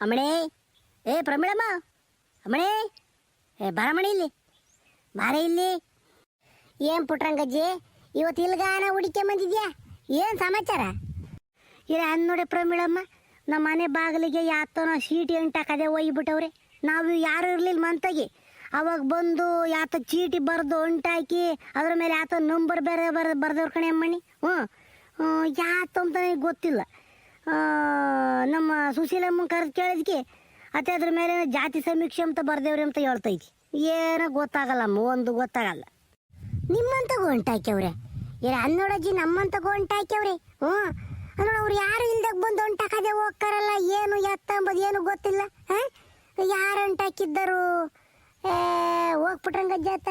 ಅಮ್ಮಣೇ, ಏ ಪ್ರಮೀಳಮ್ಮ, ಅಮ್ಮಣೇ, ಏ ಬಾರಮಣಿ ಇಲ್ಲಿ, ಬಾರ ಇಲ್ಲಿ. ಏನ್ ಪುಟ್ರಂಗಜ್ಜಿ ಇವತ್ತು ಇಲ್ಗಾನ ಹುಡಿಕೆ ಬಂದಿದ್ಯಾ? ಏನ್ ಸಮಾಚಾರ? ಇಲ್ಲ ಅನ್ ನೋಡಿ ಪ್ರಮೀಳಮ್ಮ, ನಮ್ಮ ಮನೆ ಬಾಗಿಲಿಗೆ ಯಾತನೋ ಸೀಟಿ ಅಂಟಾಕದೆ ಒಯ್ಬಿಟ್ಟವ್ರೆ ನಾವು ಯಾರು ಇರ್ಲಿಲ್ಲ ಮಂತಾಗಿ. ಅವಾಗ ಬಂದು ಯಾತ ಚೀಟಿ ಬರೆದು ಅಂಟಾಕಿ, ಅದ್ರ ಮೇಲೆ ಯಾತ ನಂಬರ್ ಬೇರೆ ಬರ, ಬರ್ದವ್ರ ಕಣೆ ಅಮ್ಮಣಿ. ಹ್ಞೂ ಅಂತ ಗೊತ್ತಿಲ್ಲ. ನಮ್ಮ ಸುಶೀಲಮ್ಮ ಕರೆದು ಕೇಳಿದ್ಕೆ ಅತ್ತೆ ಅದ್ರ ಮೇಲೆ ಜಾತಿ ಸಮೀಕ್ಷೆ ಅಂತ ಬರ್ದೇವ್ರಿ ಅಂತ ಹೇಳ್ತೈತಿ. ಏನೋ ಗೊತ್ತಾಗಲ್ಲಮ್ಮ, ಒಂದು ಗೊತ್ತಾಗಲ್ಲ. ನಿಮ್ಮಂತ ಗೊಂಟಾಕ್ಯವ್ರೆ. ಏ ಅನ್ನೋಡಜ್ಜಿ ನಮ್ಮಂತ ಹೊಂಟಾಕ್ಯವ್ರೆ ಹ್ಞೂ ಅನ್ನೋಡ ಅವ್ರು ಯಾರು ಇಲ್ದಾಗ ಬಂದು ಹೊಂಟಾಕದೆ ಹೋಗ್ತಾರಲ್ಲ, ಏನು ಎತ್ತ ಅಂಬುದು ಏನು ಗೊತ್ತಿಲ್ಲ, ಹಾಂ? ಯಾರು ಹೊಂಟಾಕಿದ್ದರು ಏ ಹೋಗ್ಬಿಟ್ರಂಗಜ್ಜಿ ಜಾತ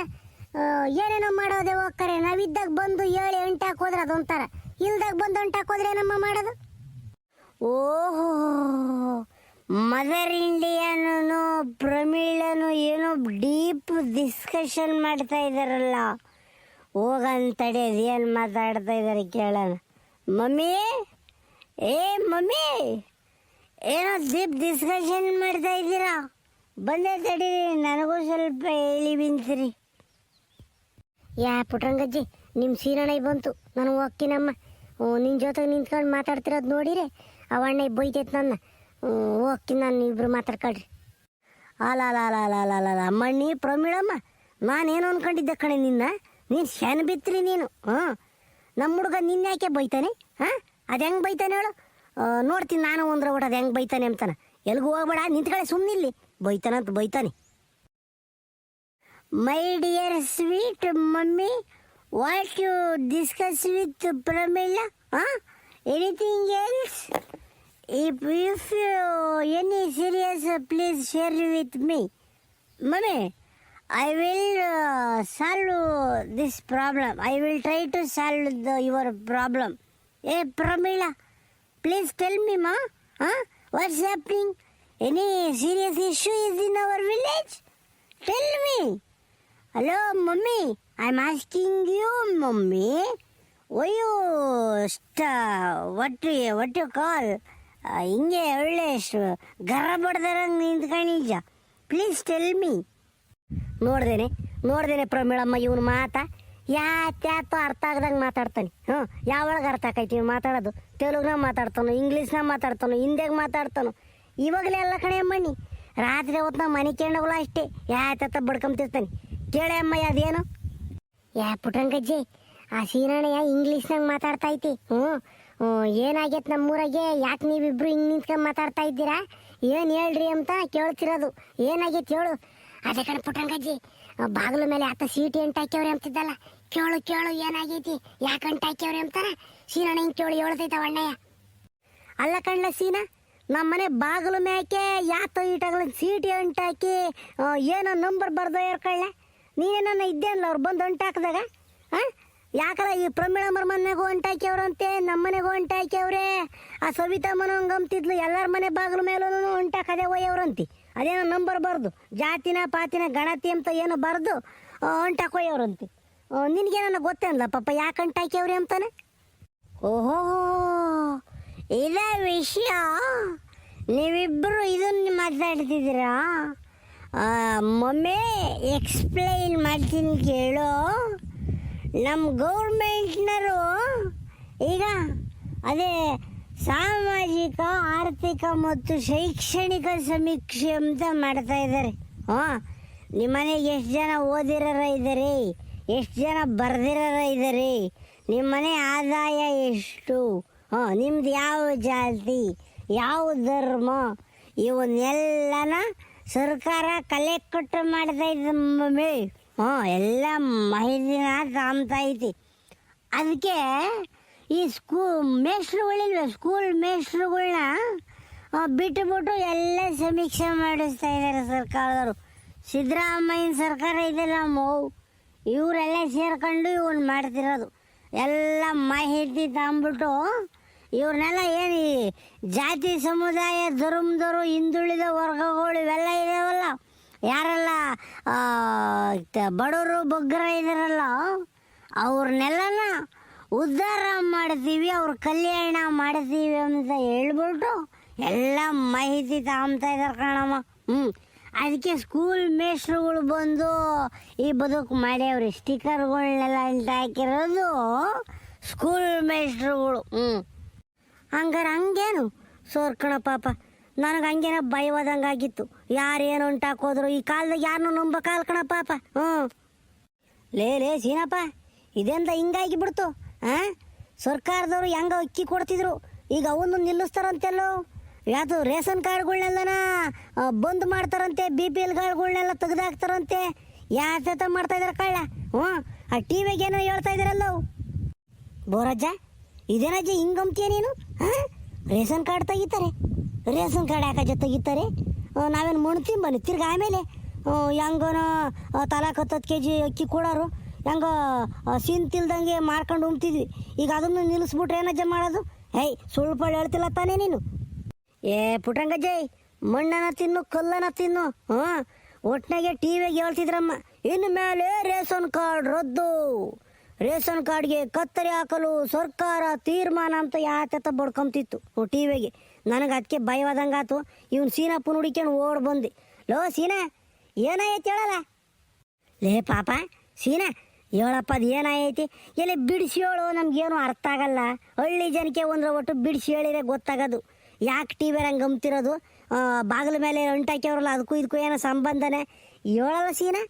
ಏನೇನೋ ಮಾಡೋದೆ ಹೋಗ್ತಾರೆ. ನಾವಿದ್ದಾಗ ಬಂದು ಹೇಳಿ ಹೊಂಟಾಕೋದ್ರೆ ಅದೊಂಥರ. ಇಲ್ದಾಗ ಬಂದು ಹೊಂಟಾಕೋದ್ರೆ ಏನಮ್ಮ ಮಾಡೋದು? ಓಹೋ ಮದರ್ ಇಂಡಿಯಾನು ಪ್ರಮೀಳನು ಏನೋ ಡೀಪ್ ಡಿಸ್ಕಷನ್ ಮಾಡ್ತಾ ಇದಾರಲ್ಲ ಹೋಗಂತಡಿ ಏನು ಮಾತಾಡ್ತಾ ಇದ್ದಾರೆ ಕೇಳೋಣ. ಮಮ್ಮಿ, ಏ ಮಮ್ಮಿ, ಏನೋ ಡೀಪ್ ಡಿಸ್ಕಷನ್ ಮಾಡ್ತಾ ಇದ್ದೀರಾ? ಬಂದೆ ತಡೀರಿ ನನಗೂ ಸ್ವಲ್ಪ ಹೇಳಿ ಬಿಂತೀರಿ ಯಾ ಪುಟ್ರಂಗಜ್ಜಿ ನಿಮ್ಮ ಸೀನಣ್ಣ ಬಂತು. ನಾನು ಹೋಗ್ತೀನಮ್ಮ ನಿನ್ನ ಜೊತೆಗೆ ನಿಂತ್ಕೊಂಡು ಮಾತಾಡ್ತಿರೋದು ನೋಡಿರೆ ಅವ ಅಣ್ಣ ಬೈತೈತೆ ನನ್ನ. ಓಕೆ ಹೋಗ್ತೀನಿ ನಾನು ಇಬ್ರು ಮಾತಾಡ್ಕೊಳ್ರಿ ಅಲ್ಲ ಅಲ್ಲ ಅಲ್ಲ ಅಲ್ಲ ಅಮ್ಮಣ್ಣಿ ಪ್ರಮೀಳಮ್ಮ, ನಾನೇನು ಅನ್ಕೊಂಡಿದ್ದೆ ಕಣೆ ನಿನ್ನ? ನೀನು ಶನ್ ಬಿತ್ರಿ ನೀನು ಹ್ಞೂ ನಮ್ಮ ಹುಡುಗ ನಿನ್ನ ಯಾಕೆ ಬೈತಾನೆ, ಹಾಂ? ಅದು ಹೆಂಗೆ ಬೈತಾನೆ ಹೇಳು? ನೋಡ್ತೀನಿ ನಾನು ಒಂದ್ರ ಊಟ ಅದು ಹೆಂಗೆ ಬೈತಾನೆ ಅಂತಾನೆ. ಎಲ್ಗೂ ಹೋಗ್ಬೇಡ ನಿಂತ್ಕಡೆ ಸುಮ್ಮನಿಲ್ಲಿ ಬೈತಾನಂತ ಬೈತಾನೆ. My dear sweet mummy, what you discuss with Pramila, ಹಾಂ? Anything else? If, if feel any serious, please share with me. Mummy, I will uh, solve this problem. I will try to solve the, your problem. Hey, Pramila, please tell me, ma. Huh? What's happening? Any serious issue is in our village? Tell me. Hello, mummy. I'm asking you, mummy. ಒಯ್ಯು ಸ್ಟ ಒಟ್ಟು ಒಟ್ಟು ಕಾಲ್ ಹಿಂಗೆ ಒಳ್ಳೆ ಗರ ಬಡ್ದಾರಂಗೆ ನಿಂತ್ಕೊಂಡಿದ್ಜ please tell me ನೋಡ್ದೇನೆ ನೋಡ್ದೇನೆ ಪ್ರಮೀಳಮ್ಮ ಇವನು ಮಾತಾ. ಯಾತ್ಯಾತೋ ಅರ್ಥ ಆಗ್ದಂಗೆ ಮಾತಾಡ್ತಾನೆ. ಹ್ಞೂ ಯಾವೊಳಗೆ ಅರ್ಥ ಆಕೈತಿ ಇವ್ನು ಮಾತಾಡೋದು? ತೆಲುಗುನಾಗ ಮಾತಾಡ್ತಾನೋ, ಇಂಗ್ಲೀಷ್ನಾಗ ಮಾತಾಡ್ತಾನೋ, ಹಿಂದಿಯಾಗ ಮಾತಾಡ್ತಾನೋ? ಇವಾಗಲೇ ಎಲ್ಲ ಕಣೆ ಅಮ್ಮನಿ ರಾತ್ರಿ ಹೊತ್ತು ನಾವು ಮನೆ ಕೇಳೋಗಲ್ಲ ಅಷ್ಟೇ. ಯಾತ ಬಡ್ಕೊಂತಿರ್ತಾನೆ ಕೇಳೆ ಅಮ್ಮ ಅದೇನು? ಯಾ ಪುಟ್ರಂಗಜ್ಜಿ ಆ ಸೀನಣ್ಣಯ್ಯ ಇಂಗ್ಲೀಷ್ನಾಗ ಮಾತಾಡ್ತಾ ಐತಿ. ಹ್ಞೂ. ಹ್ಞೂ, ಏನಾಗೈತೆ ನಮ್ಮೂರಾಗೆ? ಯಾಕೆ ನೀವಿಬ್ರು ಹಿಂಗೆ ನಿಂತ್ಕೊಂಡು ಮಾತಾಡ್ತಾ ಇದ್ದೀರಾ? ಏನು ಹೇಳ್ರಿ ಅಂತ ಕೇಳ್ತಿರೋದು. ಏನಾಗೈತೆ ಹೇಳು. ಅದೇ ಕಣ ಪುಟ್ಟಂಗಜ್ಜಿ, ಬಾಗಿಲು ಮೇಲೆ ಆತ ಸೀಟಿ ಎಂಟು ಹಾಕ್ಯವ್ರಿ ಅಂತಿದ್ದಲ್ಲ. ಕೇಳು ಕೇಳು, ಏನಾಗೈತಿ? ಯಾಕೆ ಅಂಟು ಹಾಕ್ಯವ್ರಿ ಅಂತಾರ? ಸೀನಣ್ಣ ಹಿಂಗೆ ಕೇಳು ಹೇಳ್ತೈತ ಅಣ್ಣಯ್ಯ ಅಲ್ಲ ಕಣ್ಲ ಸೀನಾ ನಮ್ಮ ಮನೆ ಬಾಗಿಲು ಮ್ಯಾಕೆ ಯಾತೋ ಈಟಗಳ ಸೀಟಿ ಅಂಟಾಕಿ ಏನೋ ನಂಬರ್ ಬರ್ದೋ ಕಳ್ಳ. ನೀನೇನ ಇದ್ದೆ ಅಲ್ಲ, ಅವ್ರು ಬಂದು ಅಂಟಾಕ್ದಾಗ ಹಾಂ ಯಾಕಲ್ಲ ಈ ಪ್ರಮೀಳಮ್ಮರ ಮನೆಗೂ ಅಂಟಾಕ್ಯವ್ರಂತೆ ನಮ್ಮ ಮನೆಗೂ ಅಂಟಾಕ್ಯವ್ರೆ ಆ ಸವಿತಾ ಮನೋಂಗಂತಿದ್ಲು ಎಲ್ಲರ ಮನೆ ಬಾಗಿಲು ಮೇಲೂ ಅಂಟಾಕದೆ ಒಯ್ಯವ್ರಂತಿ. ಅದೇನೋ ನಂಬರ್ ಬರ್ದು, ಜಾತಿನ, ಪಾತಿನ, ಗಣತಿ ಅಂತ ಏನೋ ಬರೆದು ಅಂಟಾಕ್ ಒಯ್ಯವ್ರಂತಿ ನಿನಗೇನೋ ಗೊತ್ತೇನಲ್ಲ ಪಾಪ ಯಾಕೆ ಅಂಟಾಕ್ಯವ್ರಿ ಅಂತಾನೆ? ಓಹೋ, ಇದ ವಿಷಯ. ನೀವಿಬ್ಬರು ಇದನ್ನ ಮಾತಾಡ್ತಿದ್ದೀರಾ? ಮಮ್ಮಿ ಎಕ್ಸ್ಪ್ಲೈನ್ ಮಾಡ್ತೀನಿ ಕೇಳು. ನಮ್ಮ ಗೌರ್ಮೆಂಟ್ನರು ಈಗ ಅದೇ ಸಾಮಾಜಿಕ, ಆರ್ಥಿಕ ಮತ್ತು ಶೈಕ್ಷಣಿಕ ಸಮೀಕ್ಷೆ ಅಂತ ಮಾಡ್ತಾ ಇದ್ದಾರೆ. ಹಾಂ ನಿಮ್ಮನೆಗೆ ಎಷ್ಟು ಜನ ಓದಿರೋರ ಇದ್ದಾರೆ? ಎಷ್ಟು ಜನ ಬರ್ದಿರೋರ ಇದ್ದಾರೆ? ನಿಮ್ಮನೆ ಆದಾಯ ಎಷ್ಟು? ಹಾಂ, ನಿಮ್ದು ಯಾವ ಜಾತಿ? ಯಾವ ಧರ್ಮ? ಇವನ್ನೆಲ್ಲನ ಸರ್ಕಾರ ಕಲೆಕ್ಟ್ ಮಾಡ್ತಾ ಇದ್ದ ಮಮ್ಮಿ ಹಾಂ ಎಲ್ಲ ಮಾಹಿತಿನ ತಾಮ್ತಾ ಐತಿ. ಅದಕ್ಕೆ ಈ ಸ್ಕೂ ಮೇಷ್ಟ್ರುಗಳಿಲ್ವ ಸ್ಕೂಲ್ ಮೇಷ್ಟ್ರುಗಳನ್ನ ಬಿಟ್ಟುಬಿಟ್ಟು ಎಲ್ಲ ಸಮೀಕ್ಷೆ ಮಾಡಿಸ್ತಾ ಇದ್ದಾರೆ ಸರ್ಕಾರದವರು. ಸಿದ್ದರಾಮಯ್ಯನ ಸರ್ಕಾರ ಇದೆಲ್ಲ ಮೌ, ಇವರೆಲ್ಲ ಸೇರ್ಕೊಂಡು ಇವನ್ ಮಾಡ್ತಿರೋದು. ಎಲ್ಲ ಮಾಹಿತಿ ತಗೊಂಬಿಟ್ಟು ಇವ್ರನ್ನೆಲ್ಲ ಏನು ಜಾತಿ ಸಮುದಾಯ ಧರ್ಮದವರು ಹಿಂದುಳಿದ ವರ್ಗಗಳು ಇವೆಲ್ಲ ಇದಾವಲ್ಲ? ಯಾರೆಲ್ಲ ಬಡವರು ಬಗ್ಗರ ಇದಾರಲ್ಲ, ಅವ್ರನ್ನೆಲ್ಲನ ಉದ್ಧಾರ ಮಾಡ್ತೀವಿ, ಅವ್ರ ಕಲ್ಯಾಣ ಮಾಡ್ತೀವಿ ಅಂತ ಹೇಳ್ಬಿಟ್ಟು ಎಲ್ಲ ಮಾಹಿತಿ ತಗೊಂತಾ ಇದ್ದಾರೆ ಕಣಮ್ಮ. ಹ್ಞೂ ಅದಕ್ಕೆ ಸ್ಕೂಲ್ ಮೇಷ್ಟ್ರುಗಳು ಬಂದು ಈ ಬದುಕು ಮಾಡಿ ಅವ್ರ ಸ್ಟಿಕರ್ಗಳನ್ನೆಲ್ಲ ಅಂತ ಹಾಕಿರೋದು ಸ್ಕೂಲ್ ಮೇಷ್ಟ್ರುಗಳು ಹ್ಞೂ ಹಂಗಾರೆ ಹಂಗೇನು? ಸೋರ್ಕಣ ಪಾಪ. ನನಗೆ ಹಂಗೇನ ಭಯವಾದಂಗೆ ಆಗಿತ್ತು ಯಾರೇನು ಉಂಟಾಕೋದ್ರು ಈ ಕಾಲದಾಗ ಯಾರನ್ನೂ ನಂಬಕಾಲ್ ಕಣ ಪಾಪ ಹ್ಞೂ ಲೇ ಲೇ, ಸೀನಪ್ಪ, ಇದೆಂದ ಹಿಂಗಾಗಿ ಬಿಡ್ತು, ಆ? ಸರ್ಕಾರದವರು ಹೆಂಗ ಅಕ್ಕಿ ಕೊಡ್ತಿದ್ರು? ಈಗ ಅವನು ನಿಲ್ಲಿಸ್ತಾರಂತೆಲ್ಲೋ? ಯಾವುದು ರೇಷನ್ ಕಾರ್ಡ್ಗಳ್ನೆಲ್ಲನ ಬಂದ್ ಮಾಡ್ತಾರಂತೆ, ಬಿ ಪಿ ಎಲ್ ಕಾರ್ಡ್ಗಳ್ನೆಲ್ಲ ತೆಗೆದಾಕ್ತಾರಂತೆ. ಯಾತ ಮಾಡ್ತಾ ಇದಾರೆ ಕಳ್ಳ? ಹ್ಞೂ ಆ ಟಿ ಏನೋ ಹೇಳ್ತಾ ಇದಾರಲ್ಲೋ? ಬೋರಜ್ಜ, ಇದೇನಜ್ಜ ಹಿಂಗಂತೀಯ ನೀನು? ಹಾಂ ರೇಷನ್ ಕಾರ್ಡ್ ತೆಗಿತಾರೆ. ರೇಷನ್ ಕಾರ್ಡ್ ಯಾಕಜ್ಜ ತೆಗಿತಾರೆ ಆ, ನಾವೇನು ಮಣ್ಣು ಬನ್ನಿ. ತಿರ್ಗಿ ಆಮೇಲೆ ಹೆಂಗನ ತಲಾಕ್ ಹತ್ತತ್ತು ಕೆ ಜಿ ಅಕ್ಕಿ ಕೊಡೋರು ಹೆಂಗ ತಿಲ್ದಂಗೆ ಮಾರ್ಕೊಂಡು ಉಮ್ತಿದ್ವಿ ಈಗ ಅದನ್ನು ನಿಲ್ಲಿಸ್ಬಿಟ್ರೆ ಏನಜ್ಜ ಮಾಡೋದು? ಹೇಯ್ ಸುಳ್ಳು ಪಳ್ಳು ಹೇಳ್ತಿಲ್ಲ ತಾನೇ ನೀನು? ಏ ಪುಟ್ರಂಗಜ್ಜಯ್ ಮಣ್ಣನ ತಿನ್ನು ಕಲ್ಲನ ತಿನ್ನು ಹಾಂ? ಒಟ್ಟಿನಾಗೆ ಟಿ ಹೇಳ್ತಿದ್ರಮ್ಮ. ಇನ್ನು ಮೇಲೆ ರೇಷನ್ ಕಾರ್ಡ್ ರದ್ದು. ರೇಷನ್ ಕಾರ್ಡ್ಗೆ ಕತ್ತರಿ ಹಾಕಲು ಸರ್ಕಾರ ತೀರ್ಮಾನ ಅಂತ ಯಾತ ಬಡ್ಕೊಂತಿತ್ತು ಟಿ ವಿಗೆ ನನಗೆ ಅದಕ್ಕೆ ಭಯವಾದಂಗಾತು. ಇವ್ನು ಸೀನಪ್ಪ ಹುಡುಕ್ಯಂಡು ಓಡ್ ಬಂದೆ ಲೋ, ಸೀನಾ, ಏನಾಯ್ತು ಹೇಳಲ್ಲ? ಲೇ, ಪಾಪ, ಸೀನಾ, ಹೇಳಪ್ಪ, ಅದು ಏನಾಯ್ತಿ? ಎಲ್ಲಿ ಬಿಡಿಸಿ ಹೇಳು, ನಮಗೇನು ಅರ್ಥ ಆಗಲ್ಲ ಹಳ್ಳಿ ಜನಕ್ಕೆ ಒಂದ್ರ ಒಟ್ಟು ಬಿಡಿಸಿ ಹೇಳಿದ್ರೆ ಗೊತ್ತಾಗೋದು. ಯಾಕೆ ಟಿ ವಿ ಹಂಗೆ ಗಮ್ತಿರೋದು ಬಾಗಿಲ ಮೇಲೆ ಅಂಟಾಕ್ಯವ್ರಲ್ಲ, ಅದಕ್ಕೂ ಇದಕ್ಕೂ ಏನೋ ಸಂಬಂಧನೇ? ಹೇಳಲ್ಲ ಸೀನಾ?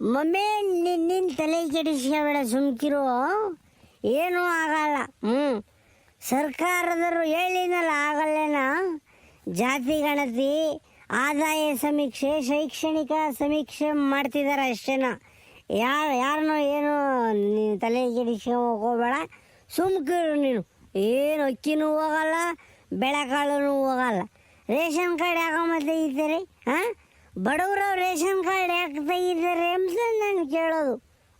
ಮಮ್ಮಿ ನಿನ್ನ ತಲೆ ಕೆಡಿಸ್ಕೊಬೇಡ ಸುಮ್ಕಿರೋ. ಏನೂ ಆಗಲ್ಲ. ಹ್ಞೂ ಸರ್ಕಾರದವರು ಹೇಳಿನಲ್ಲ ಆಗಲ್ಲೇನ? ಜಾತಿ ಗಣತಿ, ಆದಾಯ ಸಮೀಕ್ಷೆ, ಶೈಕ್ಷಣಿಕ ಸಮೀಕ್ಷೆ ಮಾಡ್ತಿದ್ದಾರೆ ಅಷ್ಟೇನ. ಯಾರು ಯಾರನ್ನೋ ಏನು ನೀನು ತಲೆ ಹೋಗ್ಬೇಡ. ಸುಮ್ಕಿರು ನೀನು. ಏನು ಅಕ್ಕಿನೂ ಹೋಗಲ್ಲ ಬೆಳೆಕಾಳು ಹೋಗಲ್ಲ. ರೇಷನ್ ಕಾರ್ಡ್ ಯಾಕೆ ಮತ್ತೆ ಹ ಬಡವರು ರೇಷನ್ ಕಾರ್ಡ್ ಯಾಕೆ ತೆಗಿತಾರೆ ಅಂತ ನಾನು ಕೇಳೋದು.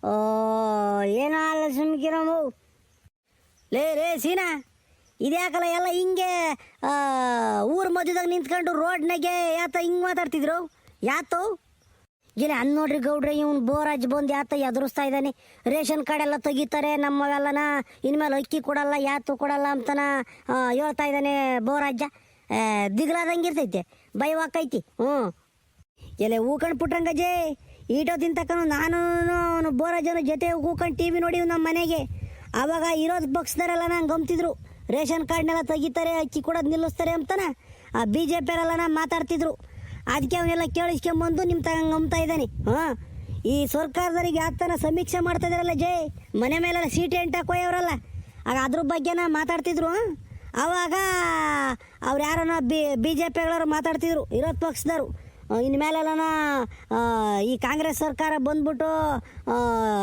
ಓ ಏನೋ ಅಲ್ಲ ಸುಮ್ಕಿರಮ್ಮ ಲೇ ರೇ ಸೀನಾ. ಇದ್ಯಾಕಲ್ಲ ಎಲ್ಲ ಹಿಂಗೆ ಊರ ಮಧ್ಯದಾಗ ನಿಂತ್ಕೊಂಡು ರೋಡ್ನಾಗೆ ಯಾತ ಹಿಂಗೆ ಮಾತಾಡ್ತಿದ್ರು? ಯಾತೋ? ಇಲ್ಲ ಅನ್ ನೋಡ್ರಿ ಗೌಡ್ರಿ, ಇವ್ನು ಬೋರಾಜ್ ಬಂದು ಯಾತ ಎದುರಿಸ್ತಾ ಇದ್ದಾನೆ. ರೇಷನ್ ಕಾರ್ಡ್ ಎಲ್ಲ ತೆಗಿತಾರೆ, ನಮ್ಮವೆಲ್ಲನ ಇನ್ಮೇಲೆ ಅಕ್ಕಿ ಕೊಡಲ್ಲ, ಯಾತು ಕೊಡಲ್ಲ ಅಂತನ ಹೇಳ್ತಾ ಇದ್ದಾನೆ ಬೋರಾಜ ದಿಗ್ಲಾದಂಗೆ ಇರ್ತೈತೆ ಭಯವಾಕೈತಿ ಹ್ಞೂ. ಎಲೆ ಹೂಕಂಡು ಪುಟ್ಟಂಗಜೆ ಈಟೋ ತಕ್ಕ ನಾನು ಅವನು ಬೋರಾಜನ ಜೊತೆ ಹೂಕಂಡು ಟಿ ವಿ ನೋಡಿವ್ ನಮ್ಮ ಮನೆಗೆ. ಆವಾಗ ಇರೋದು ಪಕ್ಷದವರೆಲ್ಲ ನಂಗೆ ಗಮ್ತಿದ್ರು ರೇಷನ್ ಕಾರ್ಡ್ನೆಲ್ಲ ತೆಗಿತಾರೆ, ಅಕ್ಕಿ ಕೊಡೋದು ನಿಲ್ಲಿಸ್ತಾರೆ ಅಂತನ. ಆ ಬಿ ಜೆ ಮಾತಾಡ್ತಿದ್ರು. ಅದಕ್ಕೆ ಅವನ್ನೆಲ್ಲ ಕೇಳಿಸ್ಕೊಂಬಂದು ನಿಮ್ಮ ಗಮ್ತಾ ಇದ್ದಾನೆ. ಹಾಂ, ಈ ಸರ್ಕಾರದವರಿಗೆ ಆತನ ಸಮೀಕ್ಷೆ ಮಾಡ್ತಾ ಇದಾರಲ್ಲ ಜೈ? ಮನೆ ಮೇಲೆಲ್ಲ ಸೀಟ್ ಎಂಟಾಕೋಯವರಲ್ಲ ಆಗ ಅದ್ರ ಬಗ್ಗೆನ ಮಾತಾಡ್ತಿದ್ರು ಅವಾಗ ಅವ್ರು ಯಾರನ್ನ ಬಿ ಬಿ ಜೆ ಪಿಗಳವ್ರು ಮಾತಾಡ್ತಿದ್ರು, ವಿರೋಧ ಪಕ್ಷದವರು. ಆ, ಈ ಕಾಂಗ್ರೆಸ್ ಸರ್ಕಾರ ಬಂದ್ಬಿಟ್ಟು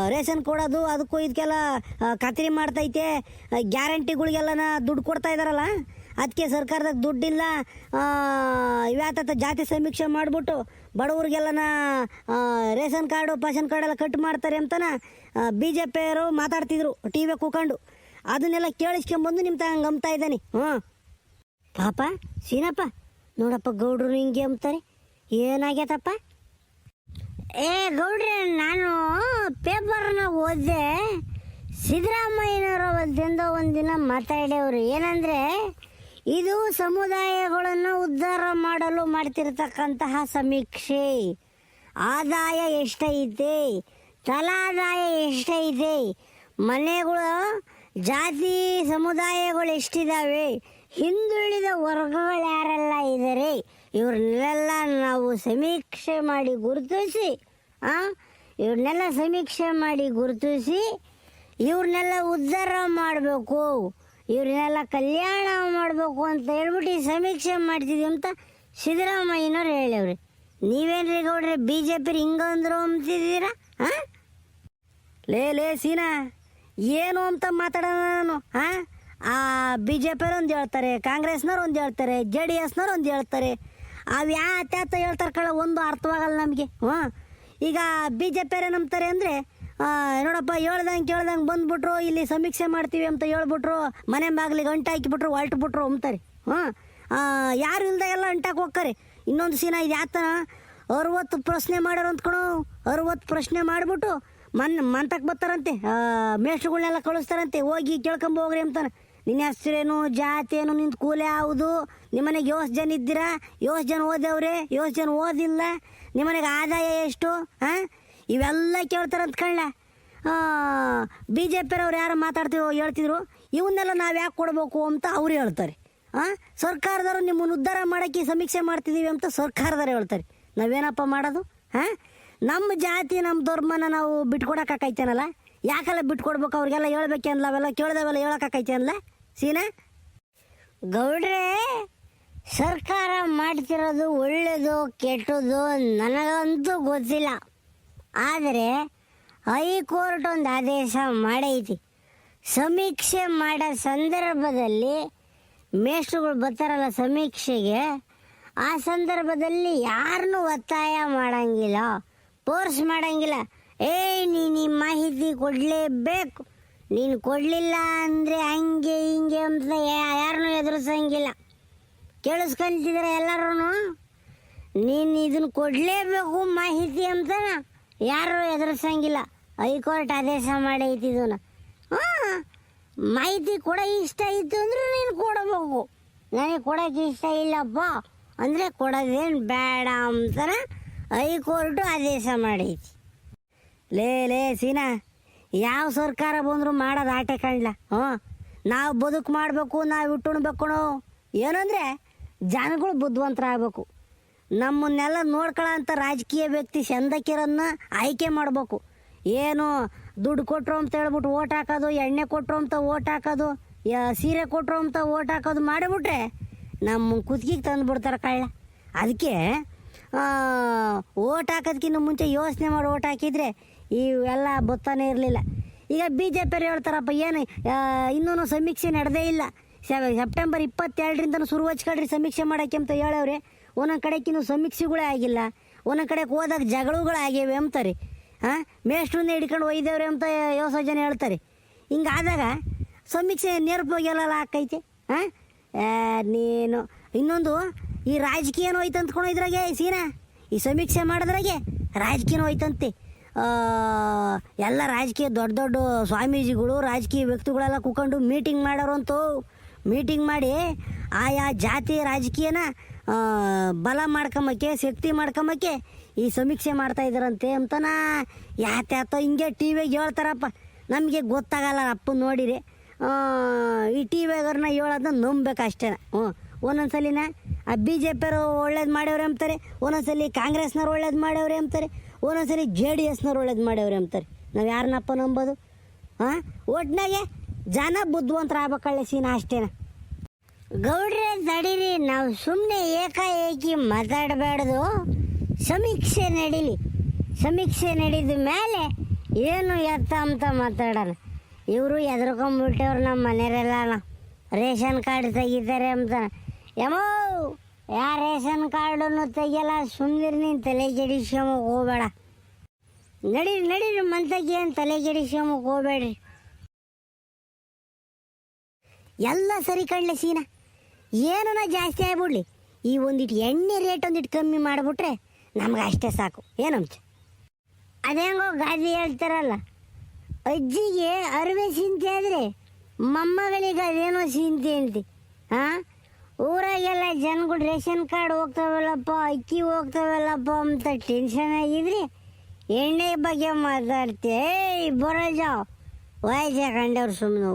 ರೇಷನ್ ಕೊಡೋದು ಅದಕ್ಕೂ ಇದಕ್ಕೆಲ್ಲ ಖಾತ್ರಿ ಮಾಡ್ತೈತೆ. ಗ್ಯಾರಂಟಿಗಳಿಗೆಲ್ಲನ ದುಡ್ಡು ಕೊಡ್ತಾ ಇದ್ದಾರಲ್ಲ ಅದಕ್ಕೆ ಸರ್ಕಾರದಾಗ ದುಡ್ಡಿಲ್ಲ. ಇವತ್ತ ಜಾತಿ ಸಮೀಕ್ಷೆ ಮಾಡಿಬಿಟ್ಟು ಬಡವ್ರಿಗೆಲ್ಲನ ರೇಷನ್ ಕಾರ್ಡು ಪಾಷನ್ ಕಾರ್ಡ್ ಎಲ್ಲ ಕಟ್ ಮಾಡ್ತಾರೆ ಅಂತನ ಬಿ ಜೆ ಪಿಯವರು ಮಾತಾಡ್ತಿದ್ರು ಟಿ ವಿ ಕೂಕೊಂಡು. ಅದನ್ನೆಲ್ಲ ಕೇಳಿಸ್ಕೊಂಬಂದು ನಿಮ್ಮ ತಂಗ ಅಂಬ್ತಾ ಇದ್ದಾನೆ. ಹ್ಞೂ ಪಾಪ ಸೀನಪ್ಪ ನೋಡಪ್ಪ ಗೌಡ್ರು ಹಿಂಗೆ ಅಂತಾರೆ ಏನಾಗ್ಯತಪ್ಪ ಏ, ಗೌಡ್ರೆ, ನಾನು ಪೇಪರ್ನ ಓದಿದೆ. ಸಿದ್ದರಾಮಯ್ಯನವರ ಒಂದಿಂದ ಒಂದಿನ ಮಾತಾಡ್ಯವ್ರು. ಏನಂದ್ರೆ, ಇದು ಸಮುದಾಯಗಳನ್ನು ಉದ್ಧಾರ ಮಾಡಲು ಮಾಡ್ತಿರ್ತಕ್ಕಂತಹ ಸಮೀಕ್ಷೆ. ಆದಾಯ ಎಷ್ಟೈತೆ ತಲಾದಾಯ ಎಷ್ಟೈತೆ ಮನೆಗಳು ಜಾತಿ ಸಮುದಾಯಗಳು ಎಷ್ಟಿದಾವೆ, ಹಿಂದುಳಿದ ವರ್ಗಗಳು ಯಾರೆಲ್ಲ ಇದ್ದಾರೆ ಇವ್ರನ್ನೆಲ್ಲ ನಾವು ಸಮೀಕ್ಷೆ ಮಾಡಿ ಗುರುತಿಸಿ, ಆ? ಇವ್ರನ್ನೆಲ್ಲ ಸಮೀಕ್ಷೆ ಮಾಡಿ ಗುರುತಿಸಿ, ಇವ್ರನ್ನೆಲ್ಲ ಉದ್ಧಾರ ಮಾಡಬೇಕು, ಇವ್ರನ್ನೆಲ್ಲ ಕಲ್ಯಾಣ ಮಾಡಬೇಕು ಅಂತ ಹೇಳ್ಬಿಟ್ಟು ಸಮೀಕ್ಷೆ ಮಾಡ್ತಿದ್ವಿ ಅಂತ ಸಿದ್ದರಾಮಯ್ಯನವ್ರು ಹೇಳವ್ರಿ ನೀವೇನ್ರಿ ಗೌಡ್ರಿ ಬಿ ಜೆ ಪಿ ಹಿಂಗಂದ್ರು ಅಂತಿದ್ದೀರಾ ಹಾಂ ಲೇ ಲೇ, ಸೀನಾ, ಏನು ಅಂತ ಮಾತಾಡೋಣ ನಾನು ಹಾಂ ಆ ಬಿ ಜೆ ಪಿಯವ್ರು ಒಂದು ಹೇಳ್ತಾರೆ, ಕಾಂಗ್ರೆಸ್ನವ್ರು ಒಂದು ಹೇಳ್ತಾರೆ, ಜೆ ಡಿ ಎಸ್ನವ್ರು ಒಂದು ಹೇಳ್ತಾರೆ ಅವು ಯಾತ್ಯಾತ ಹೇಳ್ತಾರೆ ಕಳ ಒಂದು ಅರ್ಥವಾಗಲ್ಲ ನಮಗೆ. ಹಾಂ ಈಗ ಬಿ ಜೆ ಪಿಯವ್ರು ನಂಬ್ತಾರೆ ಅಂದರೆ ನೋಡಪ್ಪ, ಹೇಳ್ದಂಗೆ ಕೇಳ್ದಂಗೆ ಬಂದ್ಬಿಟ್ರು, ಇಲ್ಲಿ ಸಮೀಕ್ಷೆ ಮಾಡ್ತೀವಿ ಅಂತ ಹೇಳ್ಬಿಟ್ರು, ಮನೆ ಬಾಗಿಲಿಗೆ ಅಂಟ ಹಾಕಿಬಿಟ್ರು ಹೊಲ್ಟ್ಬಿಟ್ರು ಅಂತಾರೆ ಹಾಂ ಯಾರು ಇಲ್ದಾಗೆಲ್ಲ ಅಂಟಾಕ್ ಹೋಗ್ತಾರೆ. ಇನ್ನೊಂದು ಸೀನ ಇದು ಯಾತನ? ಅರವತ್ತು ಪ್ರಶ್ನೆ ಮಾಡ್ಯಾರ ಅಂದ್ಕೊಳು ಅರವತ್ತು ಪ್ರಶ್ನೆ ಮಾಡಿಬಿಟ್ಟು ಮನ್ ಮಂತಕ್ಕೆ ಬರ್ತಾರಂತೆ. ಮೇಷ್ಟ್ರುಗಳ್ನೆಲ್ಲ ಕಳಿಸ್ತಾರಂತೆ. ಹೋಗಿ ಕೇಳ್ಕೊಂಬ ಹೋಗ್ರಿ ಅಂತಾನೆ. ನಿನ್ನ ಹೆಸರೇನು ಜಾತಿ ಏನು ನಿಂದು ಕೂಲೆ ಯಾವುದು? ನಿಮ್ಮನೆಗೆ ಯೋಷ್ಟು ಜನ ಇದ್ದೀರಾ? ಯೋಷ್ಟು ಜನ ಓದವ್ರೆ? ಯೋಷ್ಟು ಜನ ಓದಿಲ್ಲ? ನಿಮ್ಮನೆಗೆ ಆದಾಯ ಎಷ್ಟು? ಹಾಂ ಇವೆಲ್ಲ ಕೇಳ್ತಾರಂತ ಕಳ್ಳ ಬಿ ಜೆ ಪಿಯವ್ರು ಯಾರು ಮಾತಾಡ್ತೀವಿ ಹೇಳ್ತಿದ್ರು. ಇವನ್ನೆಲ್ಲ ನಾವು ಯಾಕೆ ಕೊಡಬೇಕು ಅಂತ ಅವ್ರು ಹೇಳ್ತಾರೆ. ಹಾಂ ಸರ್ಕಾರದವರು ನಿಮ್ಮನ್ನು ಉದ್ಧಾರ ಮಾಡೋಕ್ಕೆ ಸಮೀಕ್ಷೆ ಮಾಡ್ತಿದ್ದೀವಿ ಅಂತ ಸರ್ಕಾರದವ್ರು ಹೇಳ್ತಾರೆ. ನಾವೇನಪ್ಪ ಮಾಡೋದು? ಹಾಂ ನಮ್ಮ ಜಾತಿ, ನಮ್ಮ ಧರ್ಮನ ನಾವು ಬಿಟ್ಕೊಡಕ್ಕಾಕೈತೇನಲ್ಲ ಯಾಕೆಲ್ಲ ಬಿಟ್ಕೊಡ್ಬೇಕು ಅವ್ರಿಗೆಲ್ಲ ಹೇಳ್ಬೇಕೇನಲ್ಲ ಅವೆಲ್ಲ? ಕೇಳ್ದವೆಲ್ಲ ಹೇಳಕ್ಕಾಕೈತೇನಲ್ಲ ಸೀನಾ? ಗೌಡ್ರೆ, ಸರ್ಕಾರ ಮಾಡ್ತಿರೋದು ಒಳ್ಳೇದು ಕೆಟ್ಟದ್ದು ನನಗಂತೂ ಗೊತ್ತಿಲ್ಲ. ಆದರೆ ಹೈಕೋರ್ಟ್ ಒಂದು ಆದೇಶ ಮಾಡೈತಿ. ಸಮೀಕ್ಷೆ ಮಾಡೋ ಸಂದರ್ಭದಲ್ಲಿ ಮೇಷ್ಟ್ರುಗಳು ಬರ್ತಾರಲ್ಲ ಸಮೀಕ್ಷೆಗೆ, ಆ ಸಂದರ್ಭದಲ್ಲಿ ಯಾರನ್ನೂ ಒತ್ತಾಯ ಮಾಡಂಗಿಲ್ಲ, ಫೋರ್ಸ್ ಮಾಡಂಗಿಲ್ಲ. ಏಯ್ ನೀನು ಮಾಹಿತಿ ಕೊಡಲೇಬೇಕು. ನೀನು ಕೊಡಲಿಲ್ಲ ಅಂದರೆ ಹಂಗೆ ಹಿಂಗೆ ಅಂತ ಯಾರನ್ನೂ ಎದುರಿಸಂಗಿಲ್ಲ. ಕೇಳಿಸ್ಕೊಂತಿದ್ರೆ ಎಲ್ಲರೂ ನೀನು ಇದನ್ನು ಕೊಡಲೇಬೇಕು ಮಾಹಿತಿ ಅಂತ ಯಾರು ಎದುರಿಸಂಗಿಲ್ಲ. ಹೈಕೋರ್ಟ್ ಆದೇಶ ಮಾಡೈತಿ ಇದನ್ನು ಹಾಂ, ಮಾಹಿತಿ ಕೊಡ ಇಷ್ಟ ಇತ್ತು ಅಂದ್ರೆ ನೀನು ಕೊಡಬೇಕು. ನನಗೆ ಕೊಡೋಕೆ ಇಷ್ಟ ಇಲ್ಲಪ್ಪ ಅಂದರೆ ಕೊಡೋದೇನು ಬೇಡ ಅಂತ ಹೈಕೋರ್ಟು ಆದೇಶ ಮಾಡೈತಿ. ಲೇ ಲೇ, ಸೀನಾ, ಯಾವ ಸರ್ಕಾರ ಬಂದರೂ ಮಾಡೋದು ಆಟೆ ಕಾಣಲ, ಹ್ಞೂ? ನಾವು ಬದುಕು ಮಾಡಬೇಕು, ನಾವು ಇಟ್ಟುಣ್ಬೇಕು ಏನಂದರೆ ಜನಗಳು ಬುದ್ಧಿವಂತರಾಗಬೇಕು. ನಮ್ಮನ್ನೆಲ್ಲ ನೋಡ್ಕೊಳ್ಳೋಂಥ ರಾಜಕೀಯ ವ್ಯಕ್ತಿ ಚಂದಕ್ಕಿರನ್ನ ಆಯ್ಕೆ ಮಾಡಬೇಕು. ಏನು ದುಡ್ಡು ಕೊಟ್ಟರು ಅಂತ ಹೇಳ್ಬಿಟ್ಟು ಓಟ್ ಹಾಕೋದು, ಎಣ್ಣೆ ಕೊಟ್ಟರು ಅಂತ ಓಟ್ ಹಾಕೋದು ಸೀರೆ ಕೊಟ್ಟರು ಅಂತ ಓಟ್ ಹಾಕೋದು ಮಾಡಿಬಿಟ್ರೆ ನಮ್ಮ ಕುತ್ತಿಗೆಗೆ ತಂದುಬಿಡ್ತಾರೆ ಕಳ್ಳ ಅದಕ್ಕೆ ಓಟ್ ಹಾಕೋದಕ್ಕಿಂತ ಮುಂಚೆ ಯೋಚನೆ ಮಾಡಿ ಓಟ್ ಹಾಕಿದರೆ ಇವೆಲ್ಲ ಬತ್ತಾನೆ ಇರಲಿಲ್ಲ. ಈಗ ಬಿ ಜೆ ಪಿಯವ್ರು ಹೇಳ್ತಾರಪ್ಪ, ಏನು ಇನ್ನೂ ಸಮೀಕ್ಷೆ ನಡೆದೇ ಇಲ್ಲ. ಸೆಪ್ಟೆಂಬರ್ ಇಪ್ಪತ್ತೆರಡರಿಂದನೂ ಶುರು ಹಚ್ಕೊಳ್ರಿ ಸಮೀಕ್ಷೆ ಮಾಡೋಕ್ಕೆ ಅಂತ ಹೇಳವ್ರೆ. ಒಂದೊಂದು ಕಡೆಗಿನ್ನೂ ಸಮೀಕ್ಷೆಗಳೇ ಆಗಿಲ್ಲ. ಒಂದೊಂದು ಕಡೆಗೆ ಹೋದಾಗ ಜಗಳಗಳು ಆಗ್ಯಾವೆ ಅಂತಾರೆ. ಹಾಂ ಮೇಷ್ಟ್ರನ್ನ ಹಿಡ್ಕೊಂಡು ಒಯ್ದೇವ್ರೆ ಅಂತ ಯೋಸ ಜನ ಹೇಳ್ತಾರೆ. ಹಿಂಗಾದಾಗ ಸಮೀಕ್ಷೆ ನೇರವಾಗಿ ಹಾಕೈತೆ ಹಾಂ ನೀನು, ಇನ್ನೊಂದು, ಈ ರಾಜಕೀಯನೂ ಹೋಯ್ತು ಅಂದ್ಕೊಂಡು ಇದ್ರಾಗೆ ಸೀನಾ. ಈ ಸಮೀಕ್ಷೆ ಮಾಡಿದ್ರಾಗೆ ರಾಜಕೀಯನೂ ಹೋಯ್ತಂತೆ. ಎಲ್ಲ ರಾಜಕೀಯ ದೊಡ್ಡ ದೊಡ್ಡ ಸ್ವಾಮೀಜಿಗಳು, ರಾಜಕೀಯ ವ್ಯಕ್ತಿಗಳೆಲ್ಲ ಕೂಕೊಂಡು ಮೀಟಿಂಗ್ ಮಾಡೋರಂತೂ ಮೀಟಿಂಗ್ ಮಾಡಿ ಆಯಾ ಜಾತಿ ರಾಜಕೀಯನ ಬಲ ಮಾಡ್ಕೊಂಬಕ್ಕೆ ಶಕ್ತಿ ಮಾಡ್ಕೊಂಬಕ್ಕೆ ಈ ಸಮೀಕ್ಷೆ ಮಾಡ್ತಾ ಇದ್ದಾರಂತೆ ಅಂತನ ಯಾತ್ಯಾತೋ ಹಿಂಗೆ ಟಿ ವಿಗೆ ಹೇಳ್ತಾರಪ್ಪ. ನಮಗೆ ಗೊತ್ತಾಗಲ್ಲ ಅಪ್ಪ ನೋಡಿರಿ. ಈ ಟಿ ವಿಗರ್ನ ಹೇಳೋದನ್ನ ನಂಬೇಕು ಅಷ್ಟೇ ಹ್ಞೂ. ಒಂದೊಂದ್ಸಲಿನ ಆ ಬಿ ಜೆ ಪಿಯವರು ಒಳ್ಳೇದು ಮಾಡ್ಯವ್ರೆ ಅಂತಾರೆ ಒಂದೊಂದ್ಸಲಿ ಕಾಂಗ್ರೆಸ್ನವ್ರು ಒಳ್ಳೇದು ಮಾಡ್ಯವ್ರೆ ಅಂತಾರೆ ಒಂದೊಂದ್ಸಲಿ ಜೆ ಡಿ ಎಸ್ನವ್ರು ಒಳ್ಳೇದು ಮಾಡ್ಯವ್ರಿ ಅಂತಾರೆ ನಾವು ಯಾರನ್ನಪ್ಪ ನಂಬೋದು? ಹಾಂ ಒಟ್ನಾಗೆ ಜನ ಬುದ್ಧಿವಂತರಾಗಬೇಕಳ್ಳೆ ಸೀನ ಅಷ್ಟೇನ. ಗೌಡ್ರೆ ತಡೀರಿ ನಾವು ಸುಮ್ಮನೆ ಏಕಾಏಕಿ ಮಾತಾಡಬಾರ್ದು ಸಮೀಕ್ಷೆ ನಡೀಲಿ. ಸಮೀಕ್ಷೆ ನಡೀದ ಮೇಲೆ ಏನು ಎತ್ತ ಅಂತ ಮಾತಾಡೋಣ ಇವರು ಎದ್ರಕೊಂಬಿಟ್ಟವ್ರು ನಮ್ಮ ಮನೆಯವರೆಲ್ಲ ರೇಷನ್ ಕಾರ್ಡ್ ತೆಗಿತಾರೆ ಅಂತ ಯಮೋ! ಯಾ ರೇಷನ್ ಕಾರ್ಡನ್ನು ತೆಗೆಯಲ್ಲ ಸುಮ್ಮನಿರಿ ನೀನು ತಲೆ ಕೆಡಿಸ್ಕೊಂಬಕ್ಕೆ ಹೋಗಬೇಡ. ನಡಿ ನಡೀರಿ ಮಂತಕ್ಕೆ ಏನು ತಲೆ ಕೆಡಿಸ್ಕೊಂಬಕ್ಕೆ ಹೋಗ್ಬೇಡ್ರಿ. ಎಲ್ಲ ಸರಿ ಕಣ್ಲೆ ಸೀನಾ. ಏನನ ಜಾಸ್ತಿ ಆಗ್ಬಿಡ್ಲಿ. ಈ ಒಂದಿಟ್ಟು ಎಣ್ಣೆ ರೇಟ್ ಒಂದಿಟ್ಟು ಕಮ್ಮಿ ಮಾಡಿಬಿಟ್ರೆ ನಮ್ಗೆ ಅಷ್ಟೇ ಸಾಕು. ಏನಂತ ಅದೇಂಗೋ ಗಾದಿ ಹೇಳ್ತಾರಲ್ಲ, ಅಜ್ಜಿಗೆ ಅರಿವೆ ಸಿಂತೆ ಆದರೆ ಮೊಮ್ಮಗಳಿಗೆ ಅದೇನೋ ಸಿಂತೆ ಅಂತೆ. ಹಾಂ ಊರಾಗೆಲ್ಲ ಜನಗಳು ರೇಷನ್ ಕಾರ್ಡ್ ಹೋಗ್ತಾವಲ್ಲಪ್ಪ, ಅಕ್ಕಿ ಹೋಗ್ತಾವಲ್ಲಪ್ಪ ಅಂತ ಟೆನ್ಷನ್ ಆಗಿದ್ರಿ ಎಣ್ಣೆ ಬಗ್ಗೆ ಮಾತಾಡ್ತೆ ಏಯ್ ಬರೋ ಜಾವ್ ವಯಸ್ಸೆ ಕಂಡವ್ರು ಸುಮ್ಮನೆ